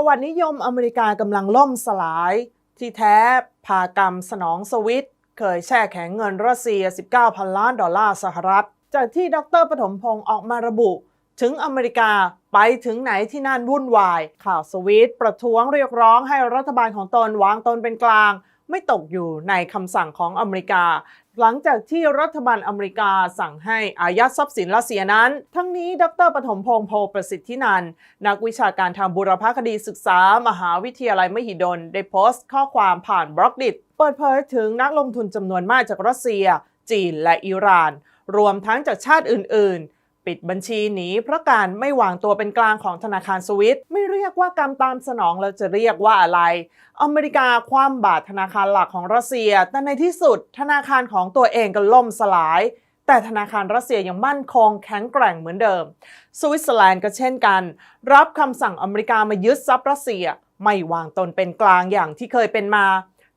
กรวรรดินิยมอเมริกากำลังล่มสลาย ที่แท้พากรรมสนองสวิตเคยแช่แข็งเงินรัสเซีย 19 พันล้านดอลลาร์สหรัฐ จากที่ดรปฐมพงศ์ออกมาระบุ ถึงอเมริกาไปถึงไหนที่นั่นวุ่นวาย ข่าวสวิตประท้วงเรียกร้องให้รัฐบาลของตนวางตนเป็นกลาง ไม่ตกอยู่ในคำสั่งของอเมริกา หลังจากที่รัฐบาลอเมริกาสั่งให้อายัดทรัพย์สินรัสเซียนั้น ทั้งนี้ดรปฐมพงศ์โพประสิทธินันนักวิชาการทางบุรพคดีศึกษา มหาวิทยาลัยมหิดล ได้โพสต์ข้อความผ่านบล็อกดิเปิดเผยถึงนักลงทุนจำนวนมากจากรัสเซีย จีนและอิหร่าน รวมทั้งจากชาติอื่นๆ ปิดบัญชีหนีเพราะการไม่วางตัวเป็นกลางของธนาคารสวิตไม่เรียกว่ากรรมตามสนองแล้วจะเรียกว่าอะไร อเมริกาคว่ำบาตรธนาคารหลักของรัสเซีย แต่ในที่สุดธนาคารของตัวเองก็ล่มสลายแต่ธนาคารรัสเซียยังมั่นคงแข็งแกร่งเหมือนเดิม สวิตเซอร์แลนด์ก็เช่นกัน รับคำสั่งอเมริกามายึดทรัพย์รัสเซีย ไม่วางตนเป็นกลางอย่างที่เคยเป็นมา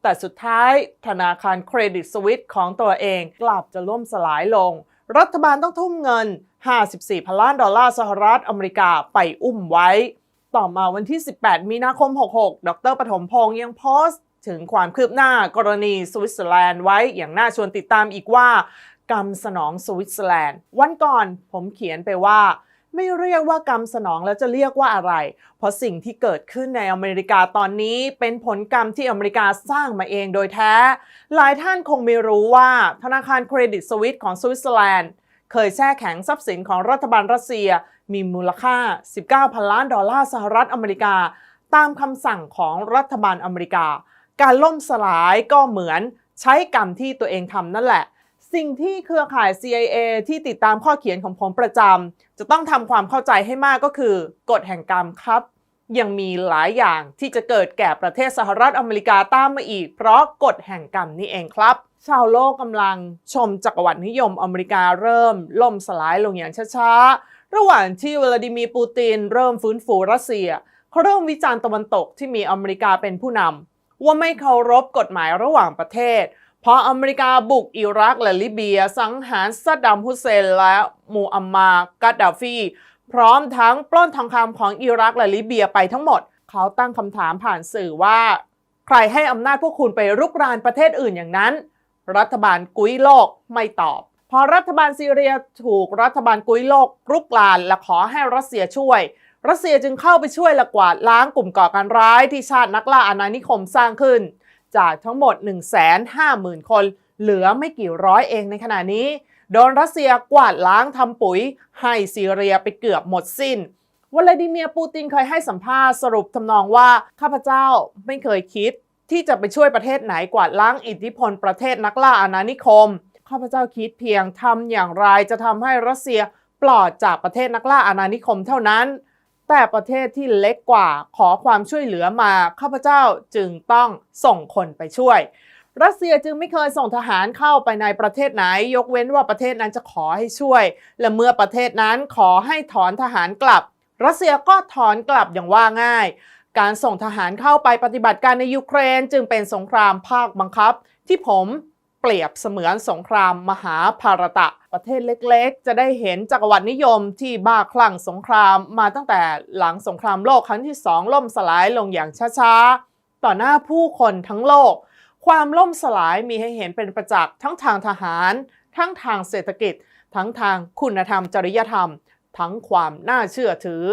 แต่สุดท้ายธนาคารเครดิตสวิตของตัวเองกลับจะล่มสลายลง รัฐบาลต้องทุ่มเงิน 54พันล้านดอลลาร์สหรัฐอเมริกาไปอุ้มไว้ ต่อมาวันที่ 18 มีนาคม 66 ดรปฐมพงศ์ยังโพสต์ถึงความคืบหน้ากรณีสวิตเซอร์แลนด์ไว้อย่างน่าชวนติดตามอีกว่ากรรมสนองสวิตเซอร์แลนด์ วันก่อนผมเขียนไปว่า ไม่เรียกว่ากรรมสนองแล้วจะเรียกว่าอะไร เพราะสิ่งที่เกิดขึ้นในอเมริกาตอนนี้เป็นผลกรรมที่อเมริกาสร้างมาเองโดยแท้ หลายท่านคงไม่รู้ว่าธนาคารเครดิตสวิตของสวิตเซอร์แลนด์ เคยแช่แข็งทรัพย์สินของรัฐบาลรัสเซีย มีมูลค่า 19 พันล้านดอลลาร์สหรัฐอเมริกา ตามคำสั่งของรัฐบาลอเมริกา การล่มสลายก็เหมือนใช้กรรมที่ตัวเองทำนั่นแหละ สิ่งที่เครือข่าย CIA ที่ติดตามข้อเขียนของผมประจำจะต้องทำความเข้าใจให้มากก็คือกฎแห่งกรรมครับยังมีหลายอย่างที่จะเกิดแก่ประเทศสหรัฐอเมริกาตามมาอีก เพราะกฎแห่งกรรมนี่เองครับ ชาวโลกกำลังชมจักรวรรดินิยมอเมริกาเริ่ม ล่มสลายลงอย่างช้าๆ ระหว่างที่วลาดิมีร์ปูติน เริ่มฟื้นฟูรัสเซีย เขาเริ่มวิจารณ์ตะวันตกที่มีอเมริกาเป็นผู้นำว่าไม่เคารพกฎหมายระหว่างประเทศ เพราะอเมริกาบุกอิรักและลิเบีย สังหารซัดดัมฮุสเซนและมูอัมมาร์กาดาฟีพร้อมทั้งปล้นทองคำของอิรักและลิเบียไปทั้งหมด เขาตั้งคำถามผ่านสื่อว่า ใครให้อำนาจพวกคุณไปรุกรานประเทศอื่นอย่างนั้น รัฐบาลกุ้ยโลกไม่ตอบ พอรัฐบาลซีเรียถูกรัฐบาลกุ้ยโลกรุกรานและขอให้รัสเซียช่วย รัสเซียจึงเข้าไปช่วยละกวาดล้างกลุ่มก่อการร้ายที่ชาตินักล่าอาณานิคมสร้างขึ้น จากทั้งหมด 150,000 คน เหลือไม่กี่ร้อยเองในขณะนี้ โดนรัสเซียกวาดล้างทำปุ๋ย ให้ซีเรียไปเกือบหมดสิ้นวลาดิเมียร์ปูตินเคยให้สัมภาษณ์สรุปทำนองว่าข้าพเจ้าไม่เคยคิด ที่จะไปช่วยประเทศไหนกวาดล้างอิทธิพลประเทศนักล่าอาณานิคม ข้าพเจ้าคิดเพียงทำอย่างไรจะทำให้รัสเซียปลอดจากประเทศนักล่าอาณานิคมเท่านั้น แต่ประเทศที่เล็กกว่าขอความช่วยเหลือมาข้าพเจ้าจึงต้องส่งคนไปช่วย รัสเซียจึงไม่เคยส่งทหารเข้าไปในประเทศไหน ยกเว้นว่าประเทศนั้นจะขอให้ช่วย และเมื่อประเทศนั้นขอให้ถอนทหารกลับ รัสเซียก็ถอนกลับอย่างว่าง่าย การส่งทหารเข้าไปปฏิบัติการในยูเครนจึงเป็นสงครามภาคบังคับ ที่ผมเปรียบเสมือนสงครามมหาภารตะ ประเทศเล็กๆ จะได้เห็นจักรวรรดินิยมที่บ้าคลั่งสงครามมาตั้งแต่หลังสงครามโลกครั้งที่สองล่มสลายลงอย่างช้าๆ ต่อหน้าผู้คนทั้งโลก ความล่มสลายมีให้เห็นเป็นประจักษ์ทั้งทางทหาร ทั้งทางเศรษฐกิจ ทั้งทางคุณธรรมจริยธรรม ทั้งความน่าเชื่อถือ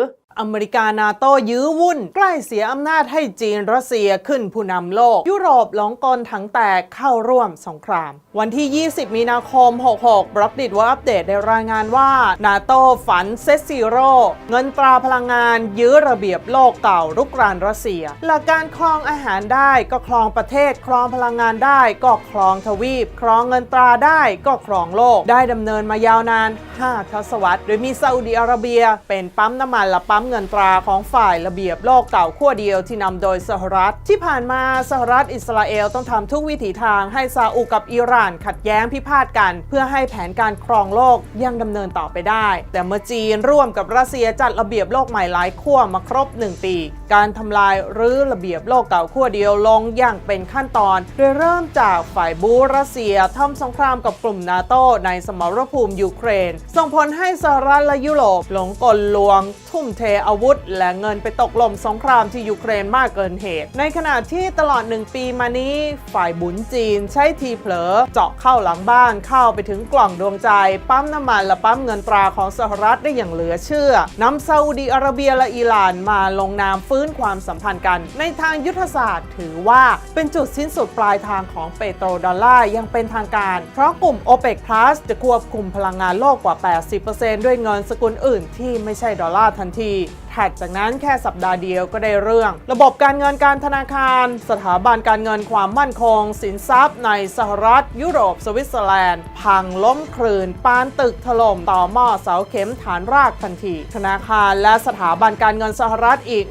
อเมริกานาโต้ยื้อวุ่น ใกล้เสียอำนาจให้จีนรัสเซียขึ้นผู้นำโลก ยุโรปหลงกลทั้งแตกเข้าร่วมสงคราม วันที่ 20 มีนาคม 66 บล็อกดิดว่าอัปเดตได้รายงานว่านาโต้ฝันเซซีโร่เงินตราพลังงานยื้อระเบียบโลกเก่ารุกรานรัสเซีย หลักการครองอาหารได้ก็ครองประเทศครองพลังงานได้ก็ครองทวีปครองเงินตราได้ก็ครองโลก ได้ดำเนินมายาวนาน 5 ทศวรรษ โดยมีซาอุดิอาระเบีย เป็นปั๊มน้ำมันและปั๊มเงินตราของฝ่ายระเบียบโลกเก่าขั้วเดียวที่นำโดยสหรัฐ ที่ผ่านมาสหรัฐอิสราเอลต้องทำทุกวิถีทางให้ซาอุกับอิหร่านขัดแย้งพิพาทกัน เพื่อให้แผนการครองโลกยังดำเนินต่อไปได้ แต่เมื่อจีนร่วมกับรัสเซียจัดระเบียบโลกใหม่หลายขั้วมาครบ 1 ปี การทำลายหรือระเบียบโลกเก่าขั้วเดียวลงอย่างเป็นขั้นตอน โดยเริ่มจากฝ่ายบูรัสเซียทำสงครามกับกลุ่มนาโตในสมรภูมิยูเครน ส่งผลให้สหรัฐและยุโรปหลงกลลวง ทุ่มเทอาวุธ และเงินไปตกลมสงครามที่ยูเครนมากเกินเหตุ ในขณะที่ตลอดหนึ่งปีมานี้ ฝ่ายบุญจีนใช้ทีเผลอเจาะเข้าหลังบ้านเข้าไปถึงกล่องดวงใจ ปั๊มน้ำมันและปั๊มเงินตราของสหรัฐได้อย่างเหลือเชื่อนำซาอุดีอาระเบียและอิหร่านมาลงนามฟื้นความสัมพันธ์กัน ในทางยุทธศาสตร์ถือว่าเป็นจุดสิ้นสุดปลายทางของเปโตรดอลลาร์ยังเป็นทางการ เพราะกลุ่ม o p e ป Plus จะควบคุมพลังงานโลกกว่า 80%ด้วยเงินสกุลอื่นที่ไม่ใช่ดอลลาร์ทันที ถัดจากนั้นแค่สัปดาห์เดียวก็ได้เรื่อง ระบบการเงินการธนาคาร สถาบันการเงินความมั่นคง สินทรัพย์ในสหรัฐ ยุโรป สวิตเซอร์แลนด์ พังล้มคลืน ปานตึกถล่มต่อหม้อเสาเข็มฐานรากทันที ธนาคารและสถาบันการเงินสหรัฐอีก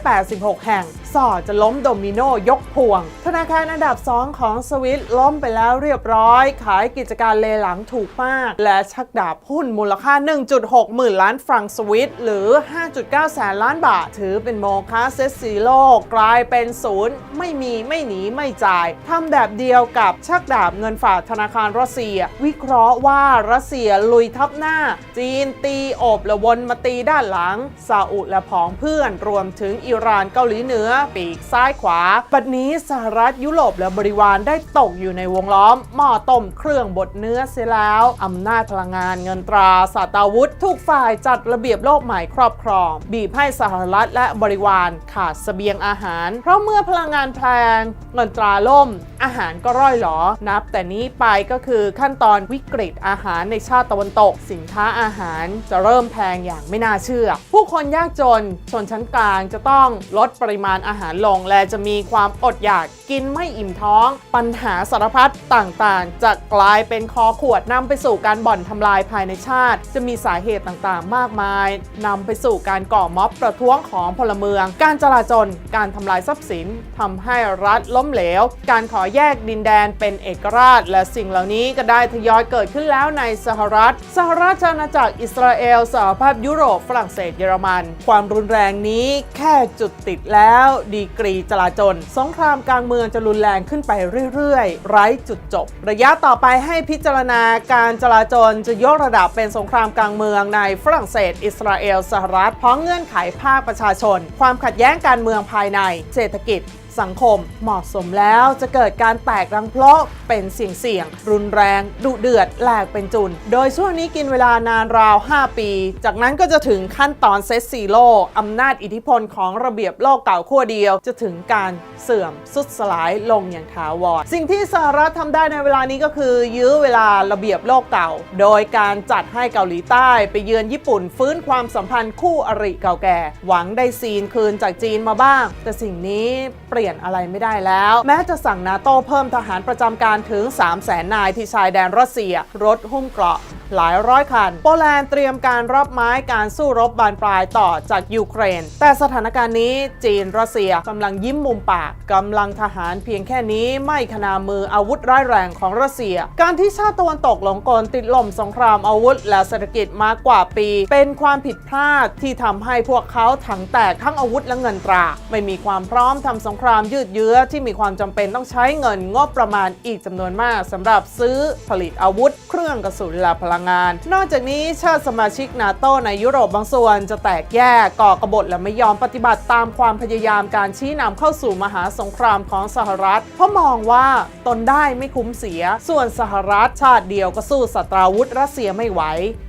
186 แห่งส่อจะล้มโดมิโนยกพวง ธนาคารอันดับ 2 ของสวิตล้มไปแล้วเรียบร้อย ขายกิจการเลหลังถูกมาก และชักดาบหุ้นมูลค่า 1.6 หมื่นล้านฟรังสวิตหรือ 5.9 แสนล้านบาท ถือเป็นโมฆะเซตซีโลกลายเป็นศูนย์ไม่มีไม่หนีไม่จ่ายทำแบบเดียวกับชักดาบเงินฝากธนาคารรัสเซีย วิเคราะห์ว่ารัสเซียลุยทับหน้า จีนตีอบและวนมาตีด้านหลังซาอุและผองเพื่อนรวมถึงอิหร่านเกาหลีเหนือปีกซ้ายขวาปัจจุนี้สหรัฐยุโรปและบริวารได้ตกอยู่ในวงล้อม หม้อต้มเครื่องบดเนื้อเสียแล้ว อำนาจพลังงานเงินตราสาตาวุธทุกฝ่ายจัดระเบียบโลกใหม่ครอบครอง บีบให้สหรัฐและบริวารขาดเสบียงอาหาร เพราะเมื่อพลังงานแพงเงินตราล่ม อาหารก็ร่อยหรอ นับแต่นี้ไปก็คือขั้นตอนวิกฤตอาหารในชาติตะวันตก สินค้าอาหารจะเริ่มแพงอย่างไม่น่าเชื่อ ผู้คนยากจนชนชั้นกลางจะต้องลดปริมาณอาหารลง และจะมีความอดอยากกินไม่อิ่มท้อง ปัญหาสารพัดต่างๆ จะกลายเป็นคอขวดนำไปสู่การบ่อนทำลายภายในชาติ จะมีสาเหตุต่างๆ มากมายนำไปสู่การก่อม็อบประท้วงของพลเมือง การจลาจลการทำลายทรัพย์สินทำให้รัฐล้มเหลว การขอแยกดินแดนเป็นเอกราช และสิ่งเหล่านี้ก็ได้ทยอยเกิดขึ้นแล้วในสหรัฐ สหราชอาณาจักรอิสราเอลสหภาพยุโรปฝรั่งเศสเยอรมัน ความรุนแรงนี้แค่จุดติดแล้วดีกรีจลาจลสงครามกลางเมืองจะรุนแรงขึ้นไปเรื่อยๆ ไร้จุดจบ ระยะต่อไปให้พิจารณาการจลาจลจะยกระดับเป็นสงครามกลางเมืองในฝรั่งเศส อิสราเอล สหรัฐเพราะเงื่อนไขภาคประชาชน ความขัดแย้งการเมืองภายใน เศรษฐกิจ สังคม เหมาะสมแล้วจะเกิดการแตกรังเพาะเป็นเสี่ยงเสี่ยงๆรุนแรง ดุเดือดแหลกเป็นจุน โดยช่วงนี้กินเวลานานราว 5 ปี จากนั้นก็จะถึงขั้นตอนเซตซีโร่อำนาจอิทธิพลของระเบียบโลกเก่าขั้วเดียว จะถึงการเสื่อมสุดสลายลงอย่างถาวรสิ่งที่สหรัฐทำได้ในเวลานี้ก็คือ ยื้อเวลาระเบียบโลกเก่า โดยการจัดให้เกาหลีใต้ไปเยือนญี่ปุ่นฟื้นความสัมพันธ์คู่อริเก่าแก่ หวังได้ซีนคืนจากจีนมาบ้าง แต่สิ่งนี้เปลี่ยลี่ยนอะไรไม่ได้แล้ว แม้จะสั่งนาโต้เพิ่มทหารประจำการถึง 3 0 0แสนนายที่ชายแดนรัสเซีย รถหุ้มเกราะหลายร้อยคัน โปแลนด์เตรียมการรับไม้การสู้รบบานปลายต่อจากยูเครน แต่สถานการณ์นี้จีนรัสเซียกำลังยิ้มมุมปากกำลังทหารเพียงแค่นี้ไม่ขนามืออาวุธร้ายแรงของรัสเซีย การที่ชาติตะวันตกหลงกลติดลมสงครามอาวุธ และเศรษฐกิจมากกว่าปี เป็นความผิดพลาดที่ทำให้พวกเขาถังแตกทั้งอาวุธและเงินตรา ไม่มีความพร้อมทำสงครามามยืดเยื้อที่มีความจำเป็นต้องใช้เงินงบประมาณอีกจำนวนมากสำหรับซื้อผลิตอาวุธ เครื่องกระสุนและพลังงาน นอกจากนี้ชาติสมาชิกนาโตในยุโรปบางส่วนจะแตกแยกก่อกบฏและไม่ยอมปฏิบัติตามความพยายามการชี้นำเข้าสู่มหาสงครามของสหรัฐ เพราะมองว่าตนได้ไม่คุ้มเสีย ส่วนสหรัฐชาติเดียวก็สู้สัตราวุธรัสเซียไม่ไหว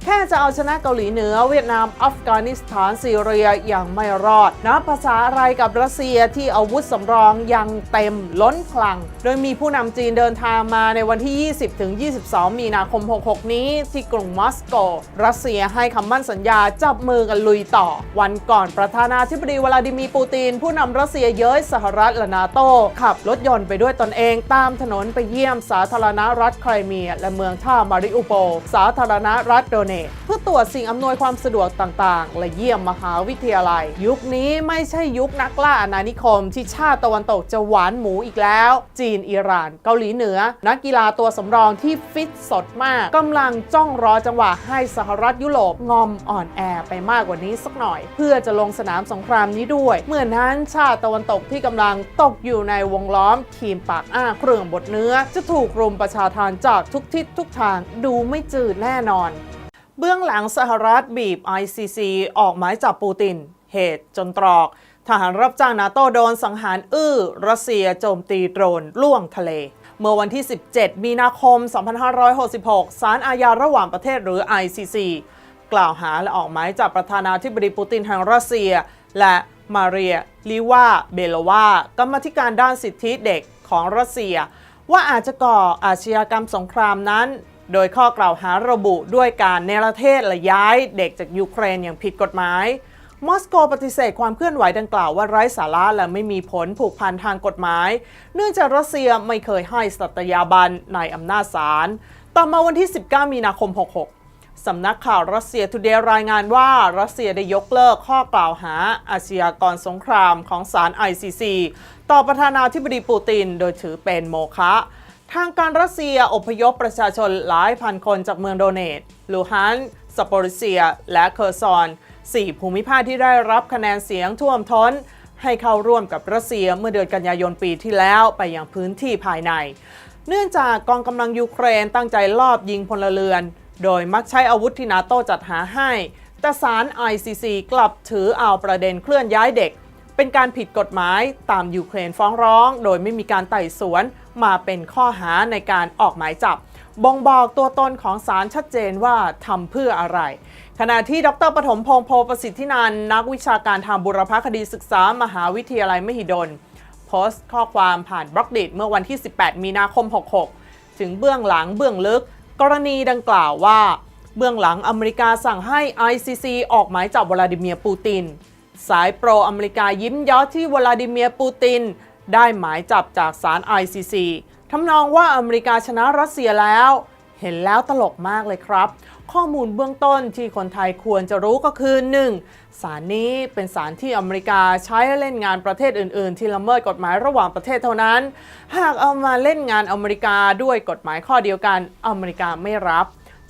แค่จะเอาชนะเกาหลีเหนือเวียดนามอัฟกานิสถานซีเรียอยังไม่รอดนะภาษาอะไรกับรัสเซียที่อาวุธสำรองยังเต็มล้นคลัง โดยมีผู้นำจีนเดินทางมาในวันที่ 20 ถึง 22 มีนาคม 66 นี้ที่กรุงมอสโก รัสเซียให้คำมั่นสัญญาจับมือกันลุยต่อ วันก่อนประธานาธิบดีวลาดิมีร์ปูติน ผู้นำรัสเซียเย้ยสหรัฐและนาโต ขับรถยนต์ไปด้วยตนเองตามถนนไปเยี่ยมสาธารณรัฐไครเมีย และเมืองท่ามาริอุโป สาธารณรัฐโดเนตเพื่อตรวจสิ่งอำนวยความสะดวกต่าง ๆ และเยี่ยมมหาวิทยาลัย ยุคนี้ไม่ใช่ยุคนักล่าอาณานิคมที่ชาติตะวันตกจะหวานหมูอีกแล้ว จีนอิหร่าน เกาหลีเหนือ นักกีฬาตัวสำรองที่ฟิตสดมากกำลังจ้องรอจังหวะให้สหรัฐยุโรปงอมอ่อนแอไปมากกว่านี้สักหน่อย เพื่อจะลงสนามสงครามนี้ด้วย เหมื่อนั้นชาติตะวันตกที่กำลังตกอยู่ในวงล้อมทีมปากอ้าเครื่องบดเนื้อ จะถูกรุมประชาทานจากทุกทิศทุกทางดูไม่จืดแน่นอน เบื้องหลังสหรัฐบีบ ICC ออกหมายจับปูติน เหตุจนตรอก ทหารรับจ้างนาโตโดนสังหารอื้อ รัสเซียโจมตีโดรนล่วงทะเล เมื่อวันที่ 17 มีนาคม 2566 ศาลอาญาระหว่างประเทศหรือ ICC กล่าวหาและออกหมายจับประธานาธิบดีปูตินแห่งรัสเซีย และมาเรียลิวาเบโลวากรรมธิการด้านสิทธิเด็กของรัสเซีย ว่าอาจจะก่ออาชญากรรมสงครามนั้น โดยข้อกล่าวหาระบุด้วยการเนรเทศและย้ายเด็กจากยูเครนอย่างผิดกฎหมาย มอสโกปฏิเสธความเคลื่อนไหวดังกล่าวว่าไร้สาระและไม่มีผลผูกพันทางกฎหมาย เนื่องจากรัสเซียไม่เคยให้สัตยาบันในอำนาจศาล ต่อมาวันที่ 19 มีนาคม 66สำนักข่าวรัสเซียทูเดย์รายงานว่ารัสเซียได้ยกเลิกข้อกล่าวหาอาชญากรสงครามของศาล ICC ต่อประธานาธิบดีปูติน โดยถือเป็นโมฆะทางการรัสเซียอพยพประชาชนหลายพันคนจากเมืองโดเนตลูฮันส์สปอริเซีย และเคอร์ซอน สี่ภูมิภาคที่ได้รับคะแนนเสียงท่วมท้น ให้เข้าร่วมกับรัสเซียเมื่อเดือนกันยายนปีที่แล้วไปยังพื้นที่ภายใน เนื่องจากกองกำลังยูเครนตั้งใจลอบยิงพลเรือน โดยมักใช้อาวุธที่นาโตจัดหาให้ แต่ศาล ICC กลับถือเอาประเด็นเคลื่อนย้ายเด็ก เป็นการผิดกฎหมายตามยูเครนฟ้องร้อง โดยไม่มีการไต่สวนมาเป็นข้อหาในการออกหมายจับบ่งบอกตัวตนของศาลชัดเจนว่าทำเพื่ออะไร ขณะที่ดรปฐมพงษ์โพประสิทธินันนักวิชาการทางบุรพคดีศึกษามหาวิทยาลัยมหิดล โพสต์ข้อความผ่านบล็อกดิเมื่อวันที่ 18 มีนาคม 66 ถึงเบื้องหลังเบื้องลึก กรณีดังกล่าวว่า เบื้องหลังอเมริกาสั่งให้ ICC ออกหมายจับวลาดิเมียร์ปูติน สายโปรอเมริกายิ้มย้อที่วลาดิเมียร์ปูติน ได้หมายจับจากศาล ICC ทำนองว่าอเมริกาชนะรัสเซียแล้ว เห็นแล้วตลกมากเลยครับ ข้อมูลเบื้องต้นที่คนไทยควรจะรู้ก็คือ 1. สารนี้เป็นสารที่อเมริกาใช้เล่นงานประเทศอื่น ๆ ที่ละเมิดกฎหมายระหว่างประเทศเท่านั้น หากเอามาเล่นงานอเมริกาด้วยกฎหมายข้อเดียวกันอเมริกาไม่รับ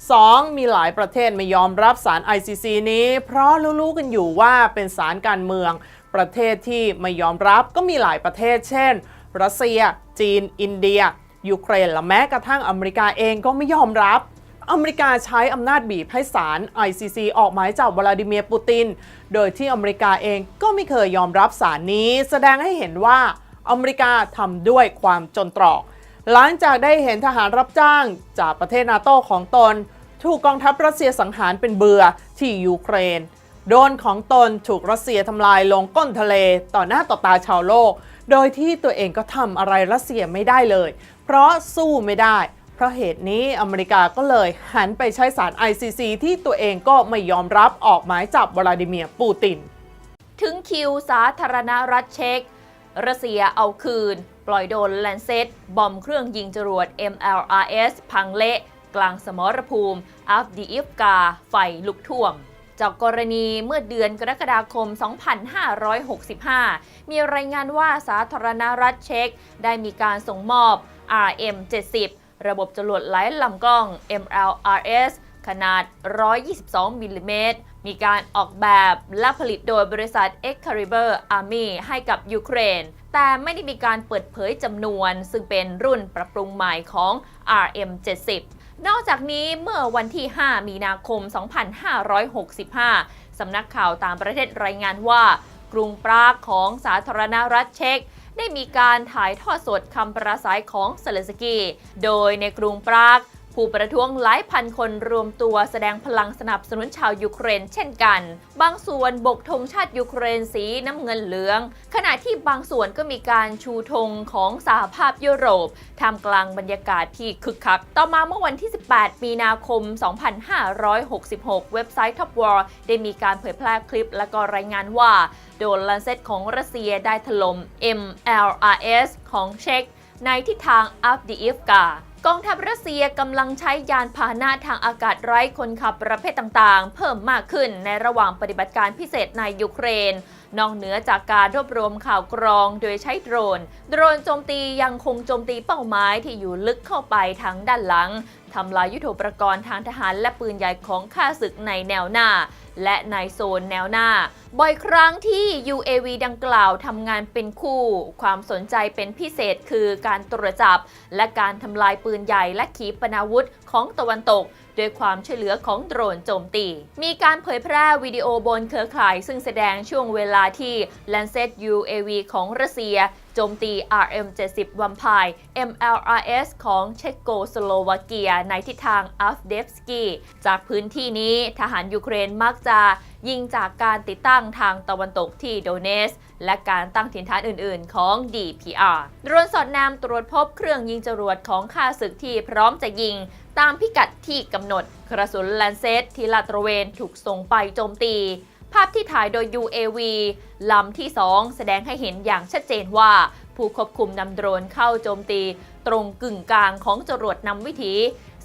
2. มีหลายประเทศไม่ยอมรับสาร ICC นี้ เพราะรู้ๆกันอยู่ว่าเป็นสารการเมือง ประเทศที่ไม่ยอมรับก็มีหลายประเทศ เช่น รัสเซีย จีน อินเดีย ยูเครนและแม้กระทั่งอเมริกาเองก็ไม่ยอมรับ อเมริกาใช้อำนาจบีบให้ศาล ICC ออกหมายจับวลาดิเมียร์ปูติน โดยที่อเมริกาเองก็ไม่เคยยอมรับสารนี้ แสดงให้เห็นว่าอเมริกาทำด้วยความจนตรอก หลังจากได้เห็นทหารรับจ้างจากประเทศนาโตของตน ถูกกองทัพรัสเซียสังหารเป็นเบือที่ยูเครน โดนของตนถูกรัสเซียทำลายลงก้นทะเล ต่อหน้าต่อตาชาวโลก โดยที่ตัวเองก็ทำอะไรรัสเซียไม่ได้เลย เพราะสู้ไม่ได้ เพราะเหตุนี้อเมริกาก็เลยหันไปใช้สาร ICC ที่ตัวเองก็ไม่ยอมรับออกหมายจับวลาดิเมียร์ปูติน ถึงคิวสาธารณรัฐเช็กรัสเซียเอาคืน ปล่อยโดนแลนเซตบอมเครื่องยิงจรวด MLRS พังเละกลางสมรภูมิอัฟดีอิฟกา ไฟลุกท่วม จากกรณีเมื่อเดือนกรกฎาคม 2565 มีรายงานว่าสาธารณรัฐเช็กได้มีการส่งมอบ RM70 ระบบจรวดไร้ลำกล้อง MLRS ขนาด 122มิลลิเมตร มีการออกแบบและผลิตโดยบริษัท Excalibur Army ให้กับยูเครน แต่ไม่ได้มีการเปิดเผยจำนวน ซึ่งเป็นรุ่นปรับปรุงใหม่ของ RM70 นอกจากนี้เมื่อวันที่ 5 มีนาคม 2565 สำนักข่าวต่างประเทศรายงานว่า กรุงปรากของสาธารณรัฐเช็ก ได้มีการถ่ายทอดสดคำปราศัยของเซเลนสกีโดยในกรุงปราก ผู้ประท้วงหลายพันคนรวมตัวแสดงพลังสนับสนุนชาวยูเครนเช่นกัน บางส่วนบกธงชาติยูเครนสีน้ำเงินเหลือง ขณะที่บางส่วนก็มีการชูธงของสหภาพยุโรปท่ามกลางบรรยากาศที่คึกคัก ต่อมาเมื่อวันที่ 18 มีนาคม 2566 เว็บไซต์ Top War ได้มีการเผยแพร่คลิปและก็รายงานว่า โดนลันเซตของรัสเซียได้ถล่ม MLRS ของเช็กในทิศทางอัฟดีอิฟกา กองทัพรัสเซียกำลังใช้ยานพาหนะทางอากาศไร้คนขับประเภทต่างๆ เพิ่มมากขึ้นในระหว่างปฏิบัติการพิเศษในยูเครน นอกเหนือจากการรวบรวมข่าวกรองโดยใช้โดรน โดรนโจมตียังคงโจมตีเป้าหมายที่อยู่ลึกเข้าไปทางด้านหลัง ทำลายยุทโธปกรณ์ทางทหารและปืนใหญ่ของข้าศึกในแนวหน้า และในโซนแนวหน้า บ่อยครั้งที่ UAV ดังกล่าวทำงานเป็นคู่ ความสนใจเป็นพิเศษคือการตรวจจับ และการทำลายปืนใหญ่และขีปนาวุธของตะวันตกด้วยความช่วยเหลือของโดรนโจมตี มีการเผยแพร่วิดีโอบนเครือข่าย ซึ่งแสดงช่วงเวลาที่ Lancet UAV ของรัสเซีย จมตี RM-70 Vampire MLRS ของเชโกสโลวาเกียในทิศทางอัฟเดฟสกีจากพื้นที่นี้ทหารยูเครนมักจะยิงจากการติดตั้งทางตะวันตกที่โดเนส และการตั้งถิ่นฐานอื่น ๆ ของ DPR โดรนสอดนมตรวจพบเครื่องยิงจรวดของข้าศึกที่พร้อมจะยิง ตามพิกัดที่กำหนดกระสุนแลนเซตที่ลาดตระเวนถูกส่งไปโจมตี ภาพที่ถ่ายโดย UAV ลำที่ 2 แสดงให้เห็นอย่างชัดเจนว่า ผู้ควบคุมนำโดรนเข้าโจมตี ตรงกึ่งกลางของจรวดนำวิถี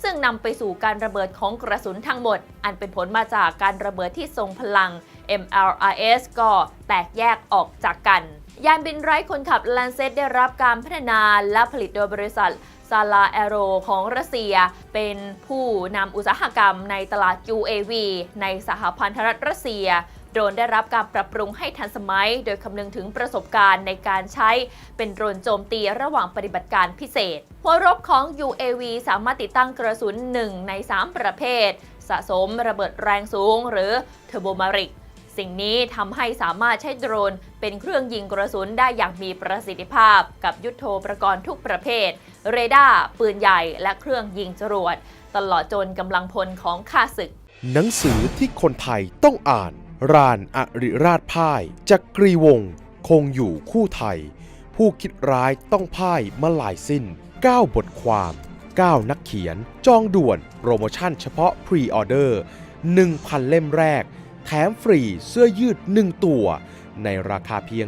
ซึ่งนำไปสู่การระเบิดของกระสุนทั้งหมด อันเป็นผลมาจากการระเบิดที่ทรงพลัง MLRS ก็แตกแยกออกจากกัน ยานบินไร้คนขับ Lancet ได้รับการพัฒนาและผลิตโดยบริษัทซาลาแอโรของรัสเซีย เป็นผู้นำอุตสาหกรรมในตลาด UAV ในสหพันธรัฐรัสเซีย โดรนได้รับการปรับปรุงให้ทันสมัย โดยคำนึงถึงประสบการณ์ในการใช้เป็นโดรนโจมตีระหว่างปฏิบัติการพิเศษ หัวรบของ UAV สามารถติดตั้งกระสุน 1 ใน 3 ประเภท สะสมระเบิดแรงสูงหรือเทอร์โบมาริก สิ่งนี้ทำให้สามารถใช้โดรน เป็นเครื่องยิงกระสุนได้อย่างมีประสิทธิภาพ กับยุทโธปกรณ์ทุกประเภท เรดาร์ปืนใหญ่และเครื่องยิงจรวด ตลอดจนกำลังพลของข้าศึก หนังสือที่คนไทยต้องอ่าน รานอริราชพ่ายจักรีวงศ์คงอยู่คู่ไทย ผู้คิดร้ายต้องพ่ายมาหลายสิ้น 9 บทความ 9 นักเขียน จองด่วน โปรโมชั่นเฉพาะพรีออเดอร์ 1,000 เล่มแรก แถมฟรีเสื้อยืด 1 ตัว ในราคาเพียง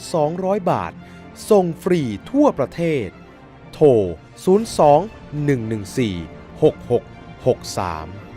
1,200 บาท ส่งฟรีทั่วประเทศ โทร 02 114 6663